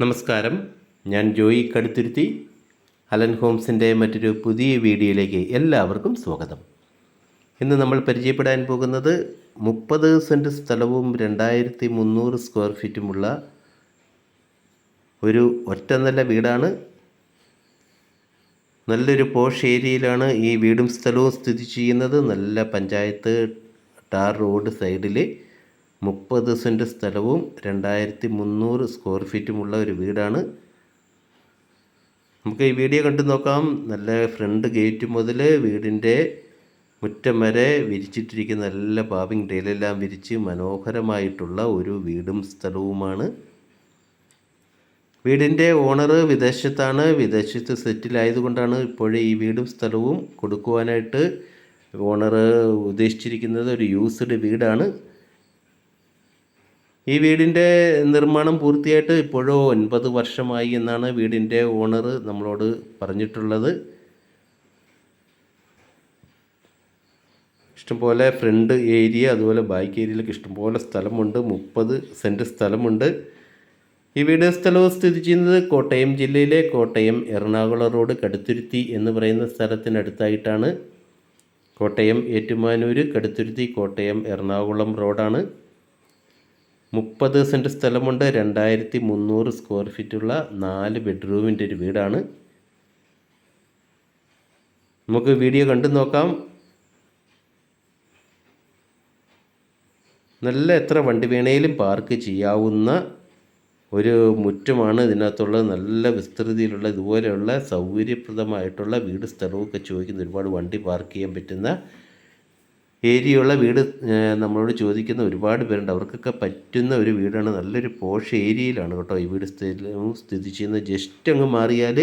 നമസ്കാരം. ഞാൻ ജോയി കടുത്തുരുത്തി. അലൻ ഹോംസിന്റെ മറ്റൊരു പുതിയ വീഡിയോയിലേക്ക് എല്ലാവർക്കും സ്വാഗതം. ഇന്ന് നമ്മൾ പരിചയപ്പെടാൻ പോകുന്നത് മുപ്പത് സെന്റ് സ്ഥലവും രണ്ടായിരത്തി മുന്നൂറ് സ്ക്വയർ ഫീറ്റുമുള്ള ഒരു ഒറ്റ നില വീടാണ്. നല്ലൊരു പോഷ് ഏരിയയിലാണ് ഈ വീടും സ്ഥലവും സ്ഥിതി ചെയ്യുന്നത്. നല്ല പഞ്ചായത്ത് ടാർ റോഡ് സൈഡിൽ മുപ്പത് സെന്റ് സ്ഥലവും രണ്ടായിരത്തി മുന്നൂറ് സ്ക്വയർ ഫീറ്റുമുള്ള ഒരു വീടാണ്. നമുക്ക് ഈ വീഡിയോ കണ്ടു നോക്കാം. നല്ല ഫ്രണ്ട് ഗേറ്റ് മുതൽ വീടിന്റെ മുറ്റം വരെ വിരിച്ചിട്ടിരിക്കുന്ന നല്ല പാവിങ് ടൈലെല്ലാം വിരിച്ച് മനോഹരമായിട്ടുള്ള ഒരു വീടും സ്ഥലവുമാണ്. വീടിന്റെ ഓണർ വിദേശത്താണ്. വിദേശത്ത് സെറ്റിലായതുകൊണ്ടാണ് ഇപ്പോഴേ ഈ വീടും സ്ഥലവും കൊടുക്കുവാനായിട്ട് ഓണർ ഉദ്ദേശിച്ചിരിക്കുന്നത് ഒരു യൂസ്ഡ് വീടാണ്. ഈ വീടിന്റെ നിർമ്മാണം പൂർത്തിയായിട്ട് ഇപ്പോഴോ ഒൻപത് വർഷമായി എന്നാണ് വീടിന്റെ ഓണർ നമ്മളോട് പറഞ്ഞിട്ടുള്ളത്. ഇഷ്ടംപോലെ ഫ്രണ്ട് ഏരിയ അതുപോലെ ബാക്ക് ഏരിയയിലൊക്കെ ഇഷ്ടംപോലെ സ്ഥലമുണ്ട്. മുപ്പത് സെന്റ് സ്ഥലമുണ്ട്. ഈ വീട് സ്ഥലവും സ്ഥിതി ചെയ്യുന്നത് കോട്ടയം ജില്ലയിലെ കോട്ടയം എറണാകുളം റോഡ് കടുത്തുരുത്തി എന്ന് പറയുന്ന സ്ഥലത്തിനടുത്തായിട്ടാണ്. കോട്ടയം ഏറ്റുമാനൂർ കടുത്തുരുത്തി കോട്ടയം എറണാകുളം റോഡാണ്. മുപ്പത് സെന്റ് സ്ഥലമുണ്ട് രണ്ടായിരത്തി മുന്നൂറ് സ്ക്വയർ ഫീറ്റുള്ള നാല് ബെഡ്റൂമിന്റെ ഒരു വീടാണ്. നമുക്ക് വീഡിയോ കണ്ടു നോക്കാം. നല്ല എത്ര വണ്ടി വേണേലും പാർക്ക് ചെയ്യാവുന്ന ഒരു മുറ്റമാണ് ഇതിനകത്തുള്ളത്. നല്ല വിസ്തൃതിയിലുള്ള ഇതുപോലെയുള്ള സൗകര്യപ്രദമായിട്ടുള്ള വീട് സ്ഥലമൊക്കെ ചോദിക്കുന്ന ഒരുപാട് വണ്ടി പാർക്ക് ചെയ്യാൻ പറ്റുന്ന ഏരിയയുള്ള വീട് നമ്മളോട് ചോദിക്കുന്ന ഒരുപാട് പേരുണ്ട്. അവർക്കൊക്കെ പറ്റുന്ന ഒരു വീടാണ്. നല്ലൊരു പോഷ് ഏരിയയിലാണ് കേട്ടോ ഈ വീട് സ്ഥിതി സ്ഥിതി ചെയ്യുന്ന ജസ്റ്റ് അങ്ങ് മാറിയാൽ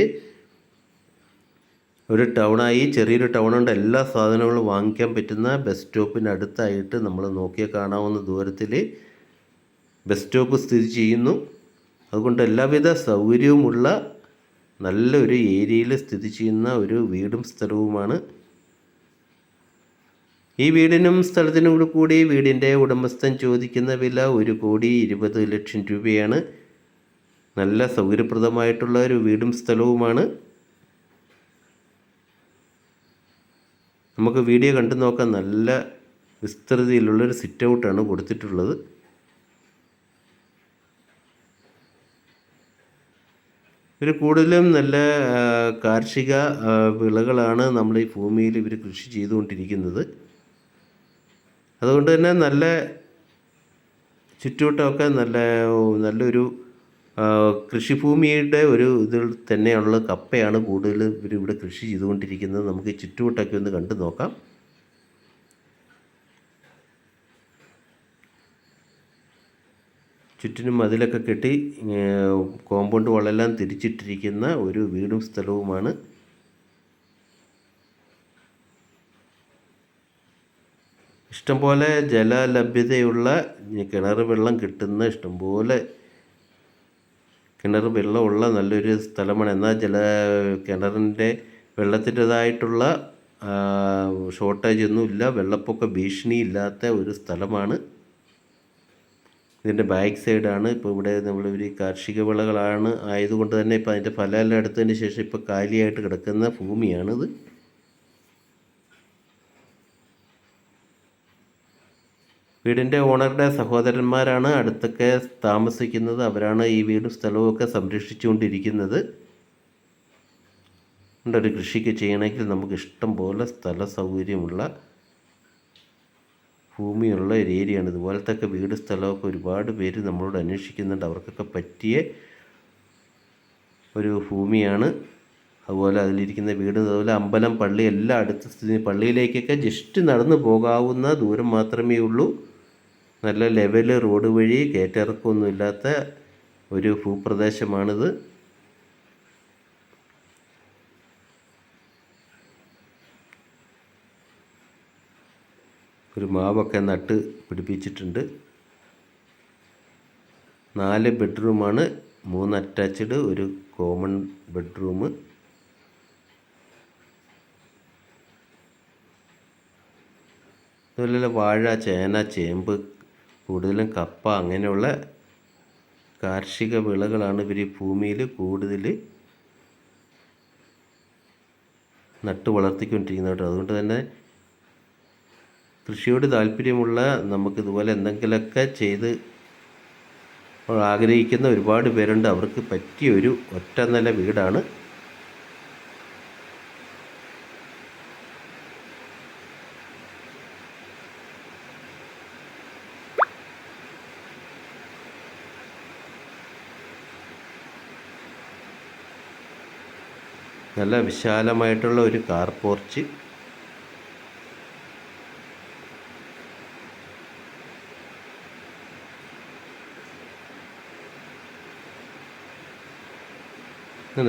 ഒരു ടൗണായി ചെറിയൊരു ടൗണുണ്ട്. എല്ലാ സാധനങ്ങളും വാങ്ങിക്കാൻ പറ്റുന്ന ബസ് സ്റ്റോപ്പിനടുത്തായിട്ട് നമ്മൾ നോക്കിയാൽ കാണാവുന്ന ദൂരത്തിൽ ബസ് സ്റ്റോപ്പ് സ്ഥിതി ചെയ്യുന്നു. അതുകൊണ്ട് എല്ലാവിധ സൗകര്യവുമുള്ള നല്ലൊരു ഏരിയയിൽ സ്ഥിതി ചെയ്യുന്ന ഒരു വീടും സ്ഥലവുമാണ് ഈ വീടിനും സ്ഥലത്തിനും കൂടി വീടിന്റെ ഉടമസ്ഥൻ ചോദിക്കുന്ന വില ഒരു കോടി ഇരുപത് ലക്ഷം രൂപയാണ്. നല്ല സൗകര്യപ്രദമായിട്ടുള്ള ഒരു വീടും സ്ഥലവുമാണ്. നമുക്ക് വീഡിയോ കണ്ടു നോക്കാൻ നല്ല വിസ്തൃതിയിലുള്ളൊരു സിറ്റ് ഔട്ടാണ് കൊടുത്തിട്ടുള്ളത്. ഇവർ കൂടുതലും നല്ല കാർഷിക വിളകളാണ് നമ്മൾ ഈ ഭൂമിയിൽ ഇവർ കൃഷി ചെയ്തുകൊണ്ടിരിക്കുന്നത്. അതുകൊണ്ട് തന്നെ നല്ല ചുറ്റുവട്ടമൊക്കെ നല്ല നല്ലൊരു കൃഷിഭൂമിയുടെ ഒരു ഇതിൽ തന്നെയുള്ള കപ്പയാണ് കൂടുതൽ ഇവർ ഇവിടെ കൃഷി ചെയ്തുകൊണ്ടിരിക്കുന്നത്. നമുക്ക് ചുറ്റുവട്ടമൊക്കെ ഒന്ന് കണ്ടു നോക്കാം. ചുറ്റിനും മതിലൊക്കെ കെട്ടി കോമ്പൗണ്ട് വളെല്ലാം തിരിച്ചിട്ടിരിക്കുന്ന ഒരു വീടും സ്ഥലവുമാണ് ഇഷ്ടംപോലെ ജലലഭ്യതയുള്ള കിണർ വെള്ളം കിട്ടുന്ന ഇഷ്ടംപോലെ കിണർ വെള്ളമുള്ള നല്ലൊരു സ്ഥലമാണ്. എന്നാൽ ജല കിണറിന്റെ വെള്ളത്തിന്റെതായിട്ടുള്ള ഷോർട്ടേജ് ഒന്നുമില്ല വെള്ളപ്പൊക്ക ഭീഷണി ഇല്ലാത്ത ഒരു സ്ഥലമാണ്. ഇതിന്റെ ബാക്ക് സൈഡാണ് ഇപ്പോൾ ഇവിടെ നമ്മൾ ഒരു കാർഷിക വിളകളാണ് ആയതുകൊണ്ട് തന്നെ ഇപ്പോൾ അതിന്റെ ഫലമെല്ലാം എടുത്തതിന് ശേഷം ഇപ്പോൾ കാലിയായിട്ട് കിടക്കുന്ന ഭൂമിയാണിത്. വീടിന്റെ ഓണറുടെ സഹോദരന്മാരാണ് അടുത്തൊക്കെ താമസിക്കുന്നത്. അവരാണ് ഈ വീടും സ്ഥലവും ഒക്കെ സംരക്ഷിച്ചുകൊണ്ടിരിക്കുന്നത് ഒരു കൃഷിക്ക് ചെയ്യണമെങ്കിൽ നമുക്ക് ഇഷ്ടം പോലെ സ്ഥല സൗകര്യമുള്ള ഭൂമിയുള്ള ഒരു ഏരിയയാണ്. ഇതുപോലത്തെ ഒക്കെ വീട് സ്ഥലമൊക്കെ ഒരുപാട് പേര് നമ്മളോട് അന്വേഷിക്കുന്നുണ്ട്. അവർക്കൊക്കെ പറ്റിയ ഒരു ഭൂമിയാണ്. അതുപോലെ അതിലിരിക്കുന്ന വീട് അതുപോലെ അമ്പലം പള്ളി എല്ലാം അടുത്ത സ്ഥിതി പള്ളിയിലേക്കൊക്കെ ജസ്റ്റ് നടന്നു പോകാവുന്ന ദൂരം മാത്രമേ ഉള്ളൂ. നല്ല ലെവൽ റോഡ് വഴി കയറ്റിറക്കമൊന്നുമില്ലാത്ത ഒരു ഭൂപ്രദേശമാണിത്. ഒരു മാവൊക്കെ നട്ട് പിടിപ്പിച്ചിട്ടുണ്ട്. നാല് ബെഡ്റൂമാണ് മൂന്ന് അറ്റാച്ച്ഡ് ഒരു കോമൺ ബെഡ്റൂം അതുപോലെ വാഴ ചേന ചേമ്പ് കൂടുതലും കപ്പ അങ്ങനെയുള്ള കാർഷിക വിളകളാണ് ഇവർ ഭൂമിയിൽ കൂടുതൽ നട്ടു വളർത്തിക്കൊണ്ടിരിക്കുന്നത് കേട്ടോ. അതുകൊണ്ട് തന്നെ കൃഷിയോട് താല്പര്യമുള്ള നമുക്ക് ഇതുപോലെ എന്തെങ്കിലുമൊക്കെ ചെയ്ത് ആഗ്രഹിക്കുന്ന ഒരുപാട് പേരുണ്ട്. അവർക്ക് പറ്റിയ ഒരു ഒറ്റ നില വീടാണ് നല്ല വിശാലമായിട്ടുള്ള ഒരു കാർ പോർച്ച്.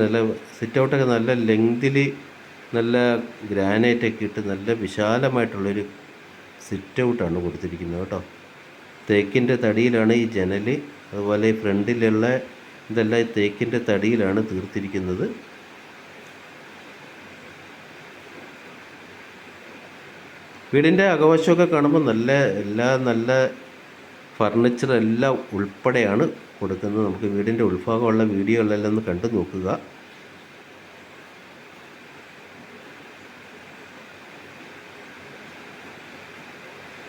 നല്ല സിറ്റ് ഔട്ടൊക്കെ നല്ല ലെങ്തിൽ നല്ല ഗ്രാനൈറ്റൊക്കെ ഇട്ട് നല്ല വിശാലമായിട്ടുള്ളൊരു സിറ്റ് ഔട്ടാണ് കൊടുത്തിരിക്കുന്നത് കേട്ടോ. തേക്കിന്റെ തടിയിലാണ് ഈ ജനൽ അതുപോലെ ഫ്രണ്ടിലുള്ള ഇതെല്ലാം തേക്കിന്റെ തടിയിലാണ് തീർത്തിരിക്കുന്നത്. വീടിന്റെ അകവശമൊക്കെ കാണുമ്പോൾ നല്ല എല്ലാ നല്ല ഫർണിച്ചർ എല്ലാം ഉൾപ്പെടെയാണ് കൊടുക്കുന്നത്. നമുക്ക് വീടിന്റെ ഉൾഭാഗമുള്ള വീഡിയോകളെല്ലാം ഒന്ന് കണ്ടു നോക്കുക.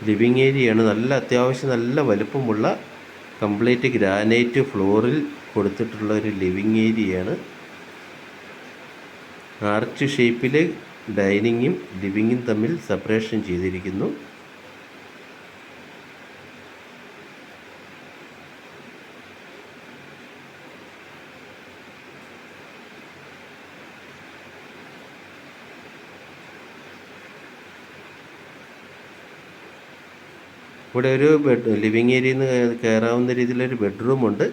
ലിവിങ് ഏരിയയാണ് നല്ല അത്യാവശ്യം നല്ല വലുപ്പമുള്ള കംപ്ലീറ്റ് ഗ്രാനൈറ്റ് ഫ്ലോറിൽ കൊടുത്തിട്ടുള്ള ഒരു ലിവിങ് ഏരിയയാണ് ആർച്ച് ഷേപ്പിൽ ഡൈനിങ്ങും ലിവിങ്ങും തമ്മിൽ സെപ്പറേഷൻ ചെയ്തിരിക്കുന്നു. ഇവിടെ ഒരു ബെഡ് ലിവിങ് ഏരിയയിൽ നിന്ന് കയറാവുന്ന രീതിയിലൊരു ബെഡ്റൂമുണ്ട്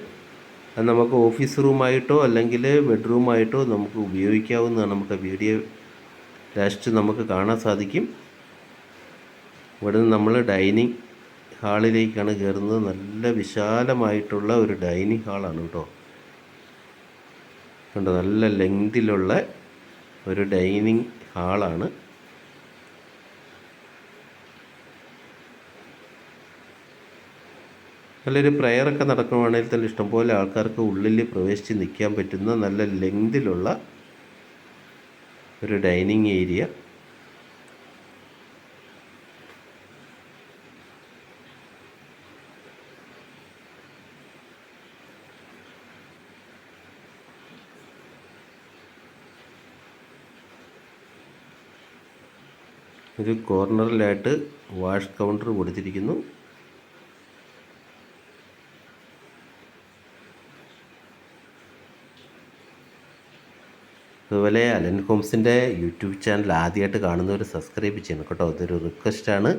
അത് നമുക്ക് ഓഫീസ് റൂമായിട്ടോ അല്ലെങ്കിൽ ബെഡ്റൂമായിട്ടോ നമുക്ക് ഉപയോഗിക്കാവുന്നതാണ് നമുക്ക് വീഡിയോ ലാസ്റ്റ് നമുക്ക് കാണാൻ സാധിക്കും. ഇവിടെ നിന്ന് നമ്മൾ ഡൈനിങ് ഹാളിലേക്കാണ് കയറുന്നത് നല്ല വിശാലമായിട്ടുള്ള ഒരു ഡൈനിങ് ഹാളാണ് കേട്ടോ. കണ്ടോ? നല്ല ലെങ്തിലുള്ള ഒരു ഡൈനിങ് ഹാളാണ് നല്ലൊരു പ്രയറൊക്കെ നടക്കുവാണെങ്കിൽ തന്നെ ഇഷ്ടംപോലെ ആൾക്കാർക്ക് ഉള്ളിൽ പ്രവേശിച്ച് നിൽക്കാൻ പറ്റുന്ന നല്ല ലെങ്തിലുള്ള ഒരു ഡൈനിങ് ഏരിയ. ഒരു കോർണറിലായിട്ട് വാഷ് കൗണ്ടർ കൊടുത്തിരിക്കുന്നു. അതുപോലെ അലൻ ഹോംസിന്റെ യൂട്യൂബ് ചാനൽ ആദ്യമായിട്ട് കാണുന്നവർ സബ്സ്ക്രൈബ് ചെയ്യണം കേട്ടോ. അതൊരു റിക്വസ്റ്റാണ്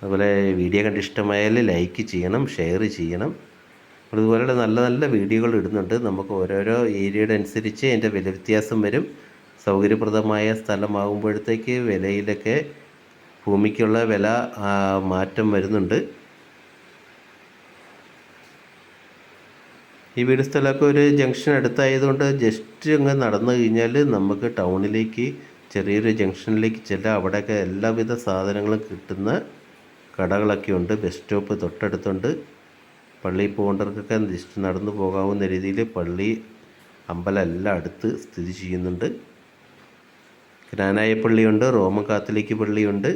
അതുപോലെ വീഡിയോ കണ്ട് ഇഷ്ടമായാൽ ലൈക്ക് ചെയ്യണം ഷെയർ ചെയ്യണം. അതുപോലെ നല്ല നല്ല വീഡിയോകൾ ഇടുന്നുണ്ട്. നമുക്ക് ഓരോരോ ഏരിയയുടെ അനുസരിച്ച് അതിന്റെ വില വ്യത്യാസം വരും. സൗകര്യപ്രദമായ സ്ഥലമാകുമ്പോഴത്തേക്ക് വിലയിലൊക്കെ ഭൂമിക്കുള്ള വില മാറ്റം വരുന്നുണ്ട്. ഈ വീട് സ്ഥലമൊക്കെ ഒരു ജംഗ്ഷൻ അടുത്തായതുകൊണ്ട് ജസ്റ്റ് അങ്ങ് നടന്നു കഴിഞ്ഞാൽ നമുക്ക് ടൗണിലേക്ക് ചെറിയൊരു ജംഗ്ഷനിലേക്ക് ചെല്ലാം. അവിടെയൊക്കെ എല്ലാവിധ സാധനങ്ങളും കിട്ടുന്ന കടകളൊക്കെ ഉണ്ട്. ബസ് സ്റ്റോപ്പ് തൊട്ടടുത്തുണ്ട്. പള്ളിയിൽ പോകേണ്ടവർക്കൊക്കെ ജസ്റ്റ് നടന്നു പോകാവുന്ന രീതിയിൽ പള്ളി അമ്പലം എല്ലാം അടുത്ത് സ്ഥിതി ചെയ്യുന്നുണ്ട്. ജ്ഞാനായ പള്ളിയുണ്ട് റോമൻ കാത്തലിക് പള്ളിയുണ്ട്.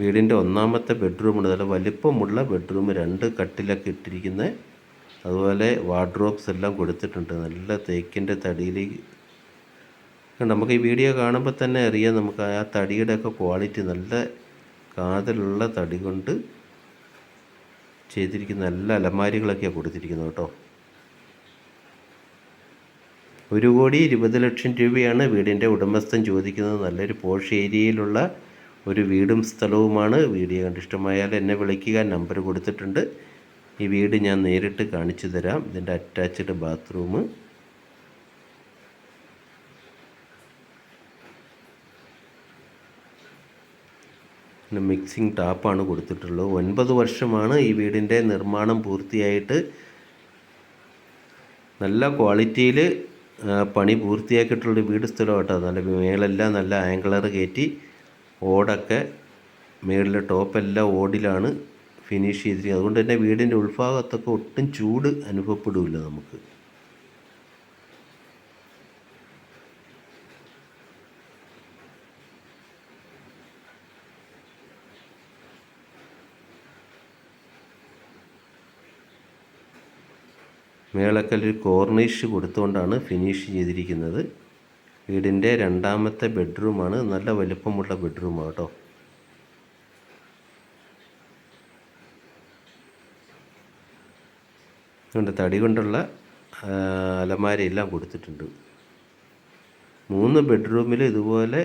വീടിന്റെ ഒന്നാമത്തെ ബെഡ്റൂം നല്ല വലിപ്പമുള്ള ബെഡ്റൂം രണ്ട് കട്ടിലൊക്കെ ഇട്ടിരിക്കുന്നത് അതുപോലെ വാർഡ്രോബ്സ് എല്ലാം കൊടുത്തിട്ടുണ്ട്. നല്ല തേക്കിന്റെ തടിയിൽ നമുക്ക് ഈ വീഡിയോ കാണുമ്പോൾ തന്നെ അറിയാം നമുക്ക് ആ തടിയുടെ ഒക്കെ ക്വാളിറ്റി നല്ല കാതലുള്ള തടി കൊണ്ട് ചെയ്തിരിക്കുന്ന നല്ല അലമാരികളൊക്കെയാണ് കൊടുത്തിരിക്കുന്നത് കേട്ടോ. ഒരു കോടി ഇരുപത് ലക്ഷം രൂപയാണ് വീടിന്റെ ഉടമസ്ഥൻ ചോദിക്കുന്നത്. നല്ലൊരു പോഷ് ഏരിയയിലുള്ള ഒരു വീടും സ്ഥലവുമാണ്. വീഡിയോ കണ്ടിഷ്ടമായാൽ എന്നെ വിളിക്കുക. നമ്പർ കൊടുത്തിട്ടുണ്ട്. ഈ വീട് ഞാൻ നേരിട്ട് കാണിച്ചു തരാം. ഇതിന്റെ അറ്റാച്ച്ഡ് ബാത്റൂം. പിന്നെ മിക്സിംഗ് ടാപ്പാണ് കൊടുത്തിട്ടുള്ളത്. ഒൻപത് വർഷമാണ് ഈ വീടിന്റെ നിർമ്മാണം പൂർത്തിയായിട്ട്. നല്ല ക്വാളിറ്റിയിൽ പണി പൂർത്തിയാക്കിയിട്ടുള്ള വീട് സ്ഥലമാട്ടോ. നല്ല മേളെല്ലാം നല്ല ആംഗിളർ കയറ്റി ഓടൊക്കെ മേളിലെ ടോപ്പെല്ലാം ഓടിലാണ് ഫിനിഷ് ചെയ്തിരിക്കുന്നത്. അതുകൊണ്ട് തന്നെ വീടിന്റെ ഉൾഭാഗത്തൊക്കെ ഒട്ടും ചൂട് അനുഭവപ്പെടില്ല നമുക്ക്. മേളക്കല്ലിൽ കോർണിഷ് കൊടുത്തുകൊണ്ടാണ് ഫിനിഷ് ചെയ്തിരിക്കുന്നത്. വീടിന്റെ രണ്ടാമത്തെ ബെഡ്റൂമാണ്. നല്ല വലുപ്പമുള്ള ബെഡ്റൂമാണ് കേട്ടോ. അതുകൊണ്ട് തടി കൊണ്ടുള്ള അലമാര അലമാരയെല്ലാം കൊടുത്തിട്ടുണ്ട്. മൂന്ന് ബെഡ്റൂമിൽ ഇതുപോലെ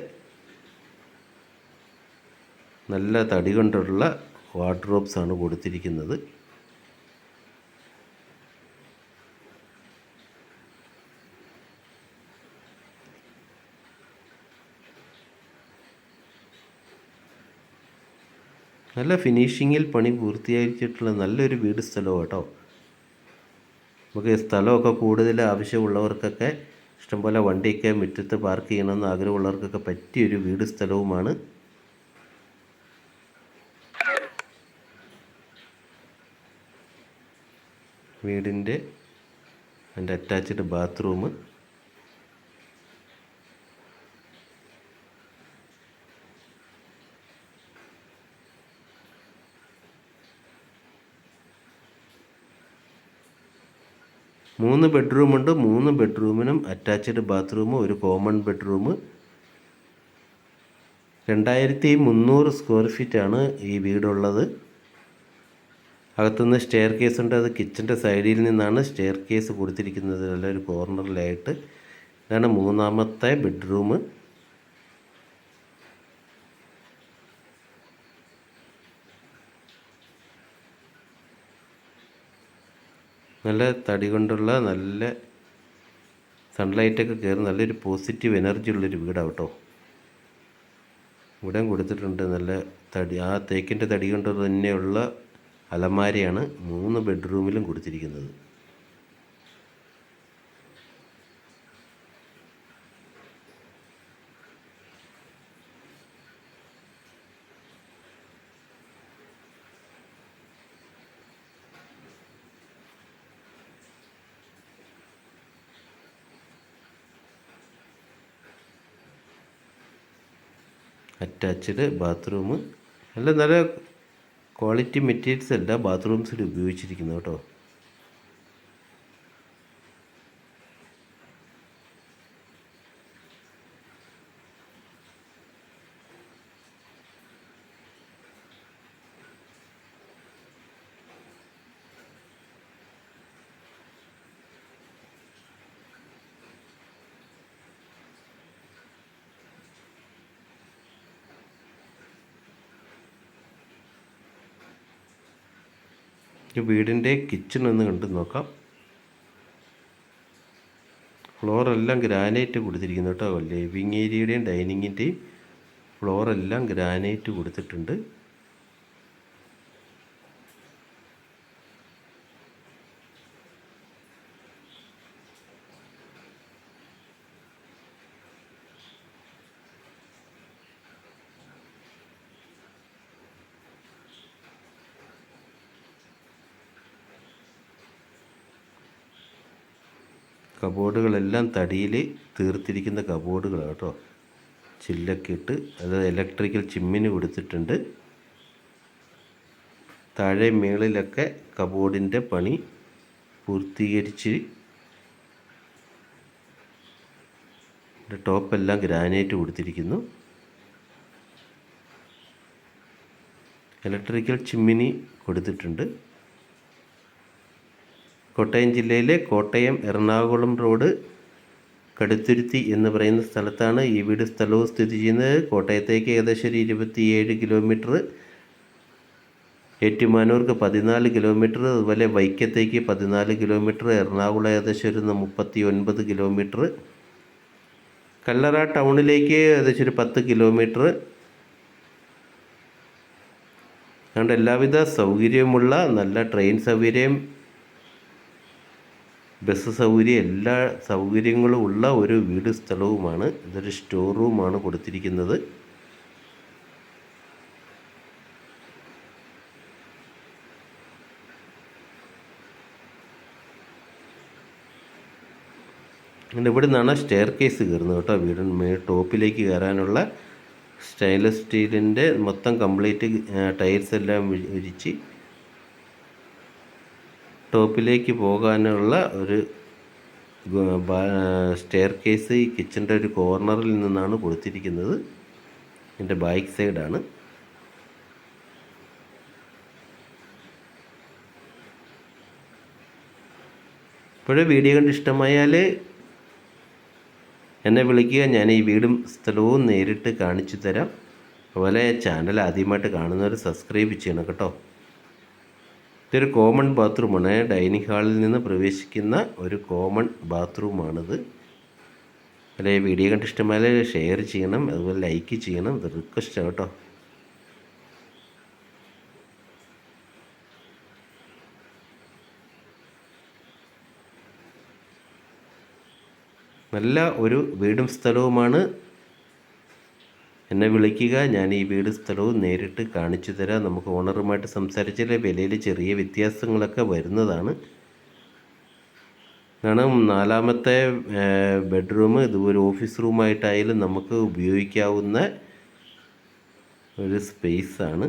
നല്ല തടി കൊണ്ടുള്ള വാർഡ്രോബ്സാണ് കൊടുത്തിരിക്കുന്നത്. നല്ല ഫിനിഷിങ്ങിൽ പണി പൂർത്തീകരിച്ചിട്ടുള്ള നല്ലൊരു വീട് സ്ഥലവും കേട്ടോ. നമുക്ക് സ്ഥലമൊക്കെ കൂടുതൽ ആവശ്യമുള്ളവർക്കൊക്കെ ഇഷ്ടംപോലെ വണ്ടിയൊക്കെ മുറ്റത്ത് പാർക്ക് ചെയ്യണമെന്ന് ആഗ്രഹമുള്ളവർക്കൊക്കെ പറ്റിയൊരു വീട് സ്ഥലവുമാണ്. വീടിന്റെ അതിന്റെ അറ്റാച്ച്ഡ് ബാത്റൂം മൂന്ന് ബെഡ്റൂമുണ്ട് മൂന്ന് ബെഡ്റൂമിനും അറ്റാച്ച്ഡ് ബാത്റൂമും ഒരു കോമൺ ബെഡ്റൂം രണ്ടായിരത്തി മുന്നൂറ് സ്ക്വയർ ഫീറ്റാണ് ഈ വീടുള്ളത്. അകത്തുനിന്ന് സ്റ്റെയർ കേസ് ഉണ്ട് അത് കിച്ചന്റെ സൈഡിൽ നിന്നാണ് സ്റ്റെയർ കേസ് കൊടുത്തിരിക്കുന്നത് നല്ലൊരു കോർണറിലായിട്ട് ഇതാണ് മൂന്നാമത്തെ ബെഡ്റൂം നല്ല തടി കൊണ്ടുള്ള നല്ല സൺലൈറ്റൊക്കെ കയറി നല്ലൊരു പോസിറ്റീവ് എനർജി ഉള്ളൊരു വീടാണ് കേട്ടോ ഇവിടെ കൊടുത്തിട്ടുണ്ട് നല്ല തടി. ആ തേക്കിന്റെ തടി കൊണ്ട് തന്നെയുള്ള അലമാരയാണ് മൂന്ന് ബെഡ്റൂമിലും കൊടുത്തിരിക്കുന്നത്. അറ്റാച്ച്ഡ് ബാത്റൂം നല്ല നല്ല ക്വാളിറ്റി മെറ്റീരിയൽസ് എല്ലാ ബാത്റൂംസിൽ ഉപയോഗിച്ചിരിക്കുന്നു കേട്ടോ. ഈ വീടിന്റെ കിച്ചൺ ഒന്ന് കണ്ടു നോക്കാം. ഫ്ലോറെല്ലാം ഗ്രാനൈറ്റ് കൊടുത്തിരിക്കുന്നു കേട്ടോ. ലിവിങ് ഏരിയയുടെയും ഡൈനിങ്ങിന്റെയും ഫ്ലോറെല്ലാം ഗ്രാനൈറ്റ് കൊടുത്തിട്ടുണ്ട്. കബോർഡുകളെല്ലാം തടിയിൽ തീർത്തിരിക്കുന്ന കബോർഡുകളാണ് കേട്ടോ. ചില്ലൊക്കെ ഇട്ട് ഇലക്ട്രിക്കൽ ചിമ്മിന് കൊടുത്തിട്ടുണ്ട്. താഴെ മേളിലൊക്കെ കബോർഡിന്റെ പണി പൂർത്തീകരിച്ച് ടോപ്പെല്ലാം ഗ്രാനൈറ്റ് കൊടുത്തിരിക്കുന്നു. ഇലക്ട്രിക്കൽ ചിമ്മിനി കൊടുത്തിട്ടുണ്ട്. കോട്ടയം ജില്ലയിലെ കോട്ടയം എറണാകുളം റോഡ് കടുത്തുരുത്തി എന്ന് പറയുന്ന സ്ഥലത്താണ് ഈ വീട് സ്ഥലവും സ്ഥിതി ചെയ്യുന്നത്. കോട്ടയത്തേക്ക് ഏകദേശം ഒരു ഇരുപത്തിയേഴ് കിലോമീറ്റർ ഏറ്റുമാനൂർക്ക് പതിനാല് കിലോമീറ്റർ അതുപോലെ വൈക്കത്തേക്ക് പതിനാല് കിലോമീറ്റർ എറണാകുളം ഏകദേശം ഒരു മുപ്പത്തി ഒൻപത് കിലോമീറ്റർ കല്ലറ ടൗണിലേക്ക് ഏകദേശം ഒരു പത്ത് കിലോമീറ്റർ അതുകൊണ്ട് എല്ലാവിധ സൗകര്യമുള്ള നല്ല ട്രെയിൻ സൗകര്യം ബസ് സൗകര്യം എല്ലാ സൗകര്യങ്ങളും ഉള്ള ഒരു വീട് സ്ഥലവുമാണ്. ഇതൊരു സ്റ്റോർ റൂമാണ് കൊടുത്തിരിക്കുന്നത്. പിന്നെ ഇവിടെ നിന്നാണ് സ്റ്റെയർ കേസ് കയറുന്നത് കേട്ടോ. വീടിന്റെ ടോപ്പിലേക്ക് കയറാനുള്ള സ്റ്റെയിൻലെസ് സ്റ്റീലിന്റെ മൊത്തം കംപ്ലീറ്റ് ടൈൽസ് എല്ലാം വിരിച്ച് ടോപ്പിലേക്ക് പോകാനുള്ള ഒരു സ്റ്റെയർ കേസ് ഈ കിച്ചന്റെ ഒരു കോർണറിൽ നിന്നാണ് കൊടുത്തിരിക്കുന്നത്. എന്റെ ബാക്ക് സൈഡാണ് ഇപ്പോഴും വീഡിയോ കണ്ട് ഇഷ്ടമായാൽ എന്നെ വിളിക്കുക. ഞാൻ ഈ വീടും സ്ഥലവും നേരിട്ട് കാണിച്ചു തരാം. അതുപോലെ ചാനൽ ആദ്യമായിട്ട് കാണുന്നവർ സബ്സ്ക്രൈബ് ചെയ്യണം കേട്ടോ. ഇതൊരു കോമൺ ബാത്റൂമാണ് ഡൈനിങ് ഹാളിൽ നിന്ന് പ്രവേശിക്കുന്ന ഒരു കോമൺ ബാത്റൂമാണിത് അല്ലെ വീഡിയോ കണ്ട് ഇഷ്ടമായാൽ ഷെയർ ചെയ്യണം അതുപോലെ ലൈക്ക് ചെയ്യണം. ഇത് റിക്വസ്റ്റ് കേട്ടോ. നല്ല ഒരു വീടും സ്ഥലവുമാണ് എന്നെ വിളിക്കുക. ഞാൻ ഈ വീട് സ്ഥലവും നേരിട്ട് കാണിച്ചു തരാം. നമുക്ക് ഓണറുമായിട്ട് സംസാരിച്ചാൽ വിലയിൽ ചെറിയ വ്യത്യാസങ്ങളൊക്കെ വരുന്നതാണ്. കാരണം നാലാമത്തെ ബെഡ്റൂം. ഇതുപോലെ ഓഫീസ് റൂമായിട്ടായാലും നമുക്ക് ഉപയോഗിക്കാവുന്ന ഒരു സ്പേസാണ്.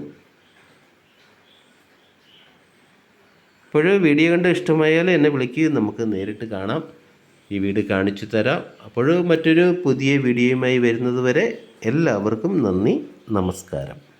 അപ്പോൾ വീഡിയോ കണ്ട് ഇഷ്ടമായാൽ എന്നെ വിളിക്കുക നമുക്ക് നേരിട്ട് കാണാം. ഈ വീട് കാണിച്ചു തരാം. അപ്പോൾ മറ്റൊരു പുതിയ വീഡിയോയുമായി വരുന്നത് വരെ എല്ലാവർക്കും നന്ദി നമസ്കാരം.